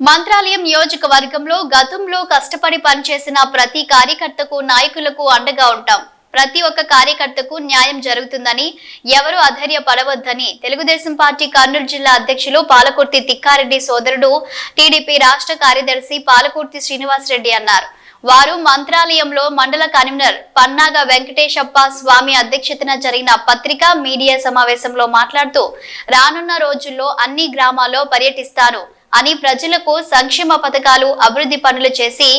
మంత్రాలయం నియోజకవర్గంలో గతంలో కష్టపడి పనిచేసిన ప్రతి కార్యకర్తకు నాయకులకు అండగా ఉంటాం. ప్రతి ఒక్క కార్యకర్తకు న్యాయం జరుగుతుందని ఎవరు అధైర్య పడవద్దని తెలుగుదేశం పార్టీ కర్నూలు జిల్లా అధ్యక్షులు పాలకుర్తి తిక్కారెడ్డి సోదరుడు టీడీపీ రాష్ట్ర కార్యదర్శి పాలకుర్తి శ్రీనివాసరెడ్డి అన్నారు. వారు మంత్రాలయంలో మండల కన్వీనర్ పన్నాగ వెంకటేశప్ప స్వామి అధ్యక్షతన జరిగిన పత్రికా మీడియా సమావేశంలో మాట్లాడుతూ రానున్న రోజుల్లో అన్ని గ్రామాల్లో పర్యటిస్తాను. అని ప్రజలకు సంక్షేమ పథకాలు అభివృద్ధి పనులు చేసి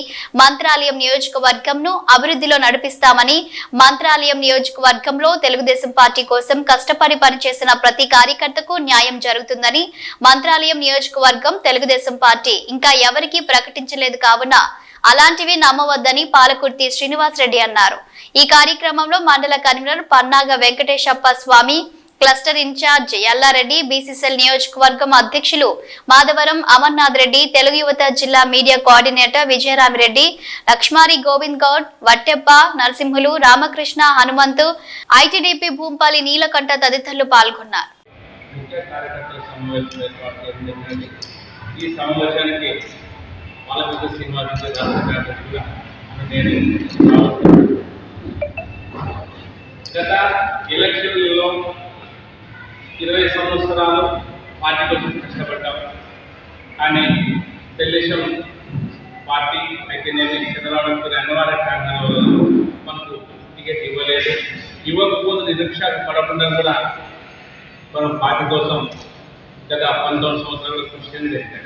మంత్రాలయం నియోజకవర్గంను అభివృద్ధిలో నడిపిస్తామని మంత్రాలయం నియోజకవర్గంలో తెలుగుదేశం పార్టీ కోసం కష్టపడి పనిచేసిన ప్రతి కార్యకర్తకు న్యాయం జరుగుతుందని మంత్రాలయం నియోజకవర్గం తెలుగుదేశం పార్టీ ఇంకా ఎవరికీ ప్రకటించలేదు కావున అలాంటివి నమ్మవద్దని పాలకుర్తి శ్రీనివాసరెడ్డి అన్నారు. ఈ కార్యక్రమంలో మండల convener Pannaga Venkatesappa Swami cluster incharge Ellareddy BCCL నియోజకవర్గం అధ్యక్షులు మాధవరం అమర్నాథ్ రెడ్డి తెలుగు యువత జిల్లా media coordinator Vijayaramireddy Lakshmari Govind Goud Vatteppa Narasimhulu Ramakrishna Hanumanthu ITDP Bhoompali Neelakanta తదితరులు పాల్గొన్నారు. ఈ సమావేశానికి నేను గత ఎలక్షన్లలో ఇరవై సంవత్సరాలు పార్టీ కోసం కష్టపడ్డాం. కానీ తెలుగుదేశం పార్టీ అయితేనేమి చంద్రబాబు అనివార్య కారణాల వల్ల మనకు టికెట్ ఇవ్వలేదు. ఇవ్వకపోతే నిరీక్ష పడకుండా కూడా మనం పార్టీ కోసం గత పంతొమ్మిది సంవత్సరాలు కృషి చేశాం.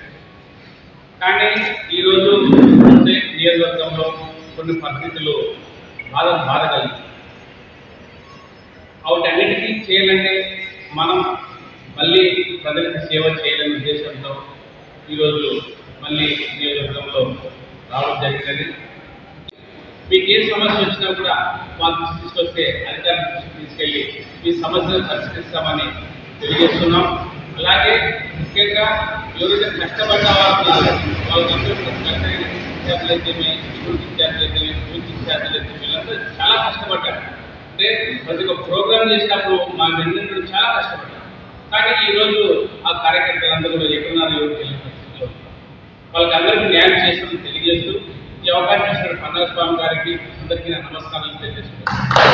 కానీ ఈరోజు ఉండే నియోజకవర్గంలో కొన్ని పరిస్థితులు బాధ బాధ కలిగి వాటన్నిటికీ చేయాలంటే మనం మళ్ళీ ప్రజలకు సేవ చేయాలనే ఉద్దేశంతో ఈరోజు మళ్ళీ నియోజకవర్గంలో రావడం జరిగినది. మీకు ఏ సమస్య వచ్చినా కూడా మా దృష్టి తీసుకొస్తే అధికారుల దృష్టికి తీసుకెళ్ళి మీ సమస్యను పరిష్కరిస్తామని తెలియజేస్తున్నాం. అలాగే ముఖ్యంగా ఎవరైతే కష్టపడ్డా వాళ్ళు వాళ్ళందరూ విద్యార్థులైతేమి విద్యార్థులైతే వీళ్ళందరూ చాలా కష్టపడ్డారు. అంటే ప్రతి ఒక్క ప్రోగ్రామ్ చేసినప్పుడు మా వెన్నెండు చాలా కష్టపడ్డారు కానీ ఈరోజు ఆ కార్యకర్తలందరూ కూడా ఎక్కడున్నారు ఎవరు తెలియని పరిస్థితిలో వాళ్ళకి అందరికీ న్యాయం చేస్తామని తెలియజేస్తూ ఈ అవకాశం ఇచ్చిన పన్నర స్వామి గారికి అందరికీ నమస్కారాలు తెలియజేస్తున్నాను.